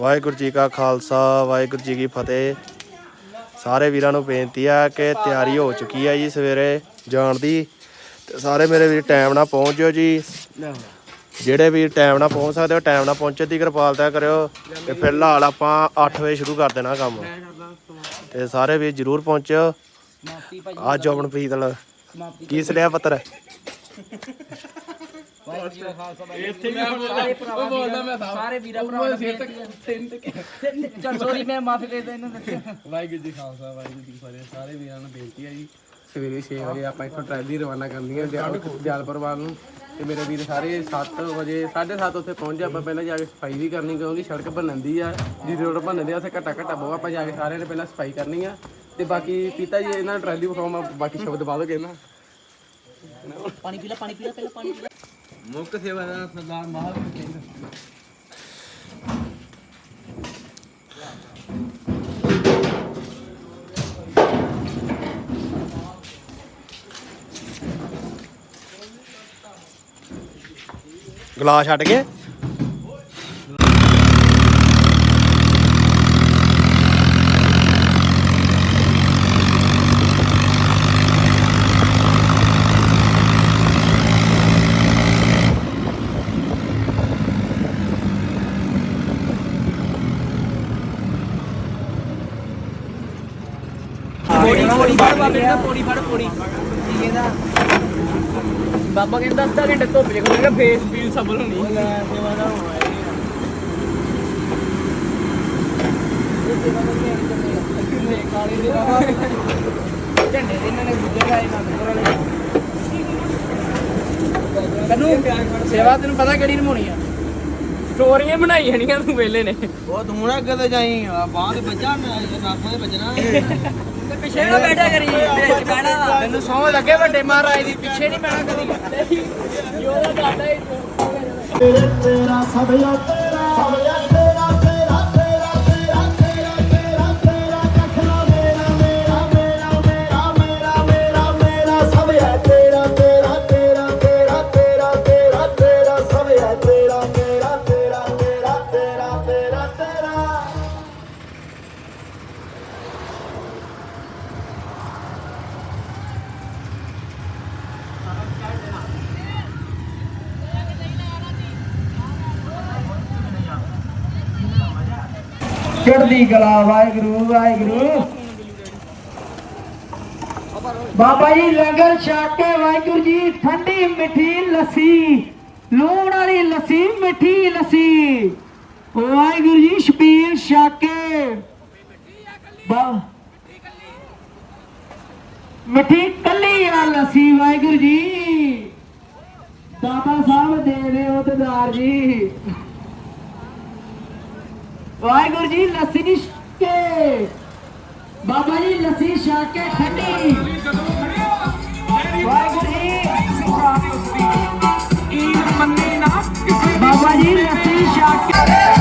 ਵਾਹਿਗੁਰੂ ਜੀ ਕਾ ਖਾਲਸਾ ਵਾਹਿਗੁਰੂ ਜੀ ਕੀ ਫਤਿਹ। ਸਾਰੇ ਵੀਰਾਂ ਨੂੰ ਬੇਨਤੀ ਆ ਕਿ ਤਿਆਰੀ ਹੋ ਚੁੱਕੀ ਆ ਜੀ ਸਵੇਰੇ ਜਾਣ ਦੀ। ਤੇ ਸਾਰੇ ਮੇਰੇ ਵੀਰ ਟਾਈਮ ਨਾਲ ਪਹੁੰਚ ਜਿਓ ਜੀ। ਜਿਹੜੇ ਵੀ ਟਾਈਮ ਨਾਲ ਪਹੁੰਚ ਸਕਦੇ ਹੋ ਟਾਈਮ ਨਾਲ ਪਹੁੰਚਣ ਦੀ ਕਿਰਪਾਲਤਾ ਕਰਿਓ। ਤੇ ਫਿਲਹਾਲ ਆਪਾਂ 8 ਵਜੇ ਸ਼ੁਰੂ ਕਰ ਦੇਣਾ ਕੰਮ। ਤੇ ਸਾਰੇ ਵੀਰ ਜਰੂਰ ਪਹੁੰਚਿਓ। ਆ ਜੋਬਨਪ੍ਰੀਤ ਨਾਲ ਕੀ ਸਲਿਆ ਪੱਤਰ? ਇੱਥੇ ਮੈਂ ਬੋਲਦਾ ਬੋਲਦਾ ਮੈਂ ਸਾਰੇ ਵੀਰਾਂ ਭਰਾਵਾਂ ਨੂੰ ਬੇਨਤੀ ਹੈ ਚਲ ਸੋਰੀ ਮੈਂ ਮਾਫੀ ਕਰਦਾ ਇਹਨਾਂ ਨੂੰ। ਵਾਹਿਗੁਰੂ ਜੀ ਖਾਲਸਾ ਵਾਹਿਗੁਰੂ ਜੀ ਕੀ ਫਤਿਹ। ਸਾਰੇ ਵੀਰਾਂ ਨੂੰ ਬੇਨਤੀ ਹੈ ਜੀ ਸਵੇਰੇ 6 ਵਜੇ ਆਪਾਂ ਇੱਥੋਂ ਟਰੈਲੀ ਰਵਾਨਾ ਕਰਨੀ ਹੈ ਦਿਆਲ- ਦਿਆਲਪੁਰ ਵੱਲ ਨੂੰ। ਤੇ ਮੇਰੇ ਵੀਰ ਸਾਰੇ 7 ਵਜੇ 7:30 ਉੱਥੇ ਪਹੁੰਚ ਜਾ ਆਪਾਂ ਪਹਿਲਾਂ ਜਾ ਕੇ ਸਫ਼ਾਈ ਵੀ ਕਰਨੀ ਕਿਉਂਕਿ ਸੜਕ ਬਣਨ ਦੀ ਆ। ਜੀ ਰੋਡ ਬਣਨ ਦੀ ਆ ਉੱਥੇ ਘੱਟਾ ਘੱਟਾ ਆਪਾਂ ਜਾ ਕੇ ਸਾਰਿਆਂ ਨੇ ਪਹਿਲਾਂ ਸਫ਼ਾਈ ਕਰਨੀ ਆ। ਤੇ ਬਾਕੀ ਪੀਤਾ ਜੀ ਇਹਨਾਂ ਟਰੈਲੀ ਵਿਖਾਉਂ ਬਾਕੀ ਸ਼ਬਦ ਬਾਅਦ ਕਹਿਣਾ ਪਾਣੀ ਪੀ ਲੈ ਪਾਣੀ ਪੀ ਲੈ ਪਹਿਲਾਂ ਪਾਣੀ ਪੀ ਲੈ। ਮੁੱਖ ਸੇਵਾ ਦਾ ਸਰਦਾਰ ਮਹਾਵੀਰ ਕਹਿੰਦਾ। ਗਲਾਸ ਛੱਡ ਕੇ? ਕੀ ਬਾਬਾ ਕਹਿੰਦਾ ਅੱਧਾ ਘੰਟੇ ਧੁੱਪ ਜੇ ਖੜੇਗਾ ਫੇਸ ਫੀਲ ਸਬਲ ਹੋਣੀ। ਲੈ ਸੇਵਾ ਦਾ ਹੋਇਆ ਕਾਲੇ ਦੇ ਝੰਡੇ ਦੇ ਇਹਨਾਂ ਨੇ ਗੁੱਜਰ ਲਾਏ ਨਾ ਵਾਲੇ। ਕਨੂੰ ਸੇਵਾ ਤੈਨੂੰ ਪਤਾ ਕਿਹੜੀ ਨਿਭਾਉਣੀ ਆ? ਸਟੋਰੀਆਂ ਬਣਾਈ ਜਾਣੀਆਂ ਤੂੰ ਵੇਲੇ ਨੇ। ਉਹ ਤੂੰ ਨਾ ਕਦੇ ਜਾਈ ਬਾਹ ਬੱਜਾ ਨਾਪਾਂ ਦੇ ਵੱਜਣਾ। ਤੇ ਪਿੱਛੇ ਨਾ ਬੈਠਾ ਕਰੀ? ਵਿੱਚ ਬਹਿਣਾ ਵਾ। ਤੈਨੂੰ ਸੌਂ ਲੱਗੇ ਵੱਡੇ ਮਹਾਰਾਜ ਦੀ ਪਿੱਛੇ ਨਹੀਂ ਬਹਿਣਾ ਕਦੀ। ਯੋਦਾ ਦਾਦਾ ਹੀ ਤੇਰਾ ਸਭ ਯਾ ਤੇਰਾ ਸਭ ਯਾ ਚੜ੍ਹਦੀ ਕਲਾ ਵਾਹਿਗੁਰੂ ਵਾਹਿਗੁਰੂ। ਬਾਬਾ ਜੀ, ਲੰਗਰ ਛਕ ਕੇ ਵਾਹਿਗੁਰੂ ਜੀ, ਠੰਡੀ ਮਿੱਠੀ ਲੱਸੀ, ਲੂਣ ਵਾਲੀ ਲੱਸੀ, ਮਿੱਠੀ ਲੱਸੀ। ਵਾਹਿਗੁਰੂ ਜੀ, ਛਪੀਲ ਛਕ ਕੇ। ਬਾ- ਮਿੱਠੀ ਕੱਲੀ ਆ ਲੱਸੀ, ਵਾਹਿਗੁਰੂ ਜੀ। ਦਾਤਾ ਸਾਹਿਬ ਦੇ ਦੇ ਉਤਦਾਰ ਜੀ। ਵਾਹਿਗੁਰੂ ਜੀ, ਲੱਸੀ ਕੇ ਬਾਬਾ ਜੀ, ਲੱਸੀ ਛਕ ਕੇ ਠੰਡੀ ਵਾਹਿਗੁਰੂ ਜੀ। ਬਾਬਾ ਜੀ, ਲੱਸੀ ਛਕ। ਕੇ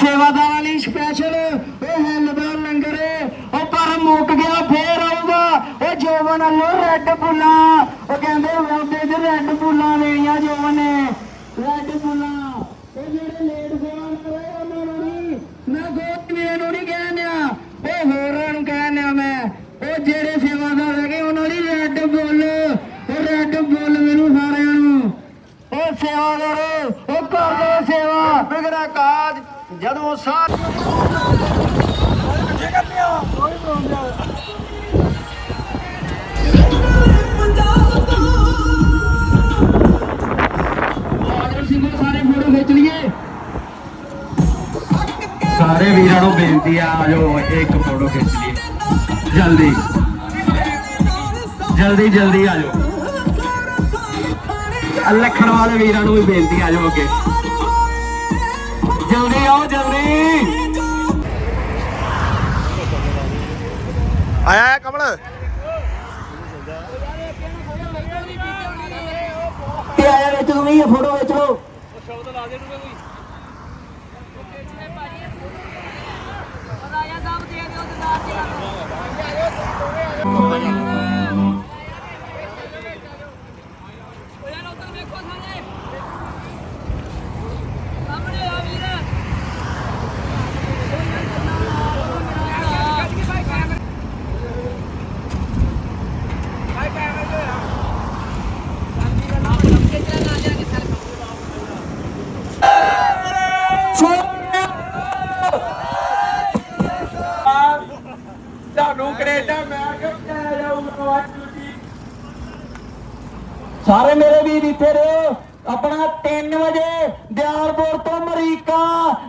ਸੇਵਾਦਾਰਾਂ ਲਈ ਸਪੈਸ਼ਲ ਉਹ ਹੈਲਦਾਰ ਲੰਗਰ, ਉਹ ਪਰ ਮੁੱਕ ਗਿਆ, ਫੇਰ ਆਊਗਾ। ਉਹ ਜੋਵਨ ਵੱਲੋਂ ਰੈੱਡ ਬੁੱਲਾ ਉਹ ਕਹਿੰਦੇ ਉਹਦੇ ਤੇ ਰੈੱਡ ਬੁੱਲਾ ਦੇਣੀਆਂ ਜੋਵਨ ਨੇ। ਰੈੱਡ ਬੁੱਲਾ ਉਹ ਜਿਹੜੇ ਲੇਟ ਬੇਨਤੀ ਆ ਆਜੋ ਇੱਕ ਫੋਟੋ ਖਿੱਚ ਲਈ ਜਲਦੀ। ਜਲਦੀ ਜਲਦੀ ਆਜੋ ਲੱਖਣ ਵਾਲੇ ਵੀਰਾਂ ਨੂੰ ਵੀ ਬੇਨਤੀ ਆਜੋ ਅੱਗੇ। ਜਲਦੀ ਆਓ ਜਲਦੀ। ਆਇਆ ਹੈ ਕਮਲ। ਤੇ ਆਇਆ ਵਿੱਚ ਨੂੰ ਵੀ ਇਹ ਫੋਟੋ ਵਿੱਚ ਲਓ। ਰਾਜਾ Oh, yeah. ਸਾਰੇ ਮੇਰੇ ਵੀਰ ਇੱਥੇ ਰਹੋ। ਆਪਣਾ 3 ਵਜੇ ਦਿਆਲਪੁਰ ਤੋਂ ਅਮਰੀਕਾ,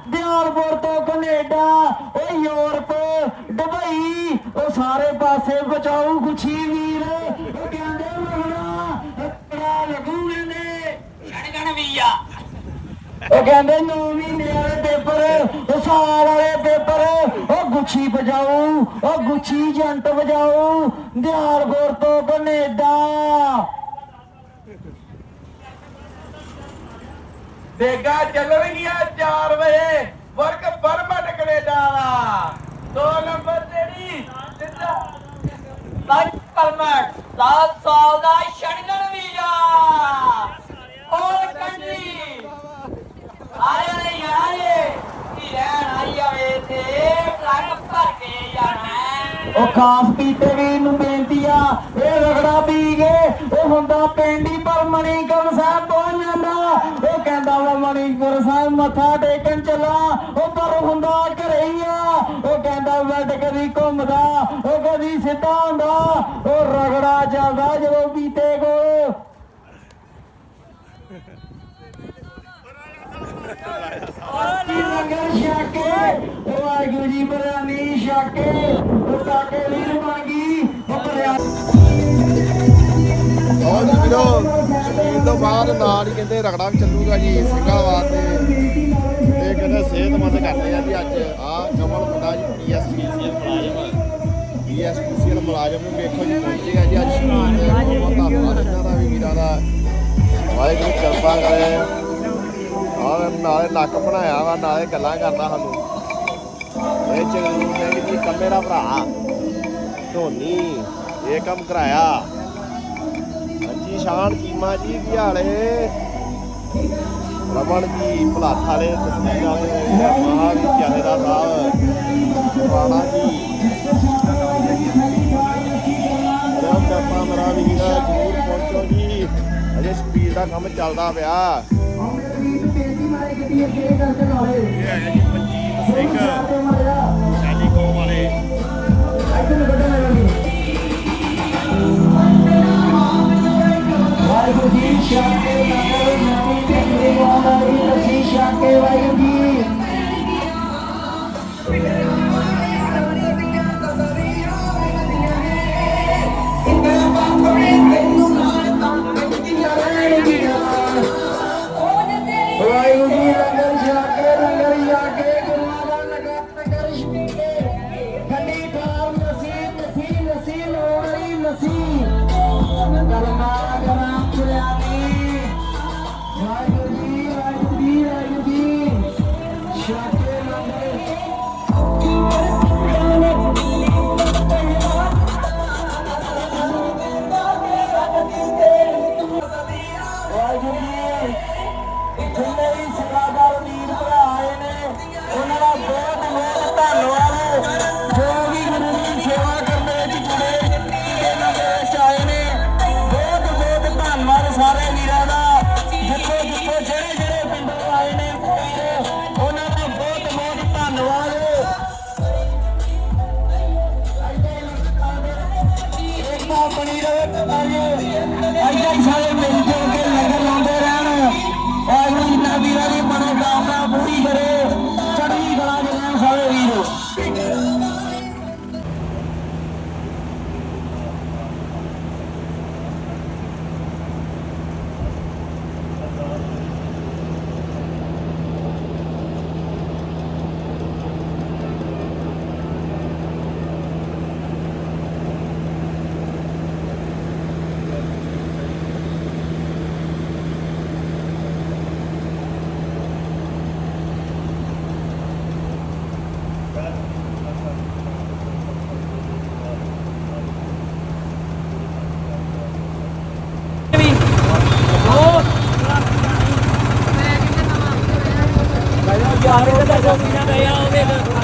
ਦਿਆਲਪੁਰ ਤੋਂ ਕੈਨੇਡਾ, ਉਹ ਯੂਰਪ, ਦੁਬਈ, ਉਹ ਸਾਰੇ ਪਾਸੇ ਬਚਾਓ ਗੁੱਛੀ ਵੀਰ। ਉਹ ਕਹਿੰਦੇ ਮਹਣਾ ਤੜਾ ਲੱਗੂ ਕਹਿੰਦੇ? ਛੜ ਵੀਆ ਉਹ ਕਹਿੰਦੇ 9 ਮਹੀਨੇ ਵਾਲੇ ਪੇਪਰ, ਉਹ ਸਾਲ ਵਾਲੇ ਪੇਪਰ, ਉਹ ਗੁੱਛੀ ਵਜਾਓ ਉਹ ਗੁੱਛੀ ਜੰਟ ਵਜਾਓ ਦਿਆਲਪੁਰ ਤੋਂ ਕੈਨੇਡਾ। ਦੇਗਾ ਚੱਲਣਗੀਆਂ 4 ਵਜੇ। ਵਰਕ ਪਰਮਟ ਕੈਨੇਡਾ ਵਾਲਾ ਦੋ ਨੰਬਰ ਜਿਹੜੀ ਸਿੱਧਾ। ਲਾਈਫ ਪਰਮਿਟ 10 ਸਾਲ ਦਾ ਸ਼ਣਗਣ ਵੀਜ਼ਾ। ਔਲ ਕੰਟਰੀ ਆਇਆ ਯਾਰੇ ਕੀ ਰਹਿਣ ਆਈ ਆਵੇ ਤੇ ਟਰੱਕ ਭਰ ਕੇ ਜਾਣਾ ਉਹ ਖਾਸ ਪੀਤੇ ਵੀਰ ਨੂੰ ਬੇਨਤੀ ਆ, ਇਹ ਰਗੜਾ ਪੀ ਗਏ ਇਹ ਹੁੰਦਾ ਪਿੰਡੀ ਪਰ ਮਣੀਕਰਨ ਸਾਹਿਬ। ਉਹ ਕਹਿੰਦਾ ਮੈਂ ਮਣੀਕਰਨ ਸਾਹਿਬ ਮੱਥਾ ਟੇਕਣ ਚੱਲਾ। ਉਹ ਪਰ ਹੁੰਦਾ ਘਰੇ ਹੀ ਆ। ਉਹ ਕਹਿੰਦਾ ਬੈੱਡ ਕਦੀ ਘੁੰਮਦਾ, ਉਹ ਕਦੀ ਸਿੱਧਾ ਹੁੰਦਾ ਉਹ ਰਗੜਾ ਚੱਲਦਾ ਜਦੋਂ ਪੀਤੇ ਕੋਲ। ਲੰਗਰ ਛਕੇ, ਵਾਹਿਗੁਰੂ ਜੀ ਬਰਾਨੀ ਛਕੇ। ਉਹ ਸਾਡੇ ਵੀਰ ਬਣ ਗਈ, ਉਹ ਬਰਿਆ ਲਓ ਜੀ ਵੀਰੋ ਸ਼ਰੀਰ ਤੋਂ ਬਾਅਦ ਨਾਲ ਹੀ ਕਹਿੰਦੇ ਰਗੜਾ ਵੀ ਚੱਲੂਗਾ ਜੀ ਸਿੰਘਾਂ ਵਾਸਤੇ ਤੇ ਕਹਿੰਦੇ ਸਿਹਤਮੰਦ ਕਰਦੇ ਆ ਜੀ ਅੱਜ। ਆ ਕਮਲ ਮੁੰਡਾ ਜੀ ਪੀਐਸਪੀਸੀਐਲ ਮੁਲਾਜ਼ਮ। ਪੀਐਸਪੀਸੀਐਲ ਮੁਲਾਜ਼ਮ ਨੂੰ ਵੇਖੋ ਜੀ ਪਹੁੰਚੇ ਜੀ ਅੱਜ। ਸ਼ਰੀਰ ਦੇ ਬਹੁਤ ਧੰਨਵਾਦ ਇਹਨਾਂ ਦਾ ਵੀ ਵੀਰਾਂ ਦਾ। ਵਾਹਿਗੁਰੂ ਕਿਰਪਾ ਕਰੇ। ਆ ਨਾਲੇ ਨੱਕ ਬਣਾਇਆ ਵਾ, ਨਾਲੇ ਗੱਲਾਂ ਕਰਦਾ ਸਾਨੂੰ। ਇਹ ਚੰਗੂ ਜੀ ਕੰਮੇ ਦਾ ਭਰਾ। ਧੋਨੀ, ਇਹ ਕੰਮ ਕਰਾਇਆ। ਹਾਂਜੀ ਸ਼ਾਨ ਕੀਮਾ ਜੀ ਏ ਰਮਨ ਜੀ ਭਲਾਥ ਵਾਲੇ ਤਸਵੀਰ ਵਾਲੇ ਸਾਹਿਬ ਰਾਣਾ ਜੀ। ਰਾਮ ਕਰਪਾ ਮੇਰਾ ਵੀਰਾ ਜਰੂਰ ਪਹੁੰਚੋ ਜੀ। ਅਜੇ ਸਪੀਡ ਦਾ ਕੰਮ ਚੱਲਦਾ ਪਿਆ। ਇਹ ਹੈ ਜੀ ਮਨਜੀਤ ਸਿੰਘ ਟੈਲੀਕਾਮ ਵਾਲੇ। ਵਾਹਿਗੁਰੂ ਛਕੇ ਗੁਰੂਆਂ Aydan Salim Bey. 莫名其妙的要变成。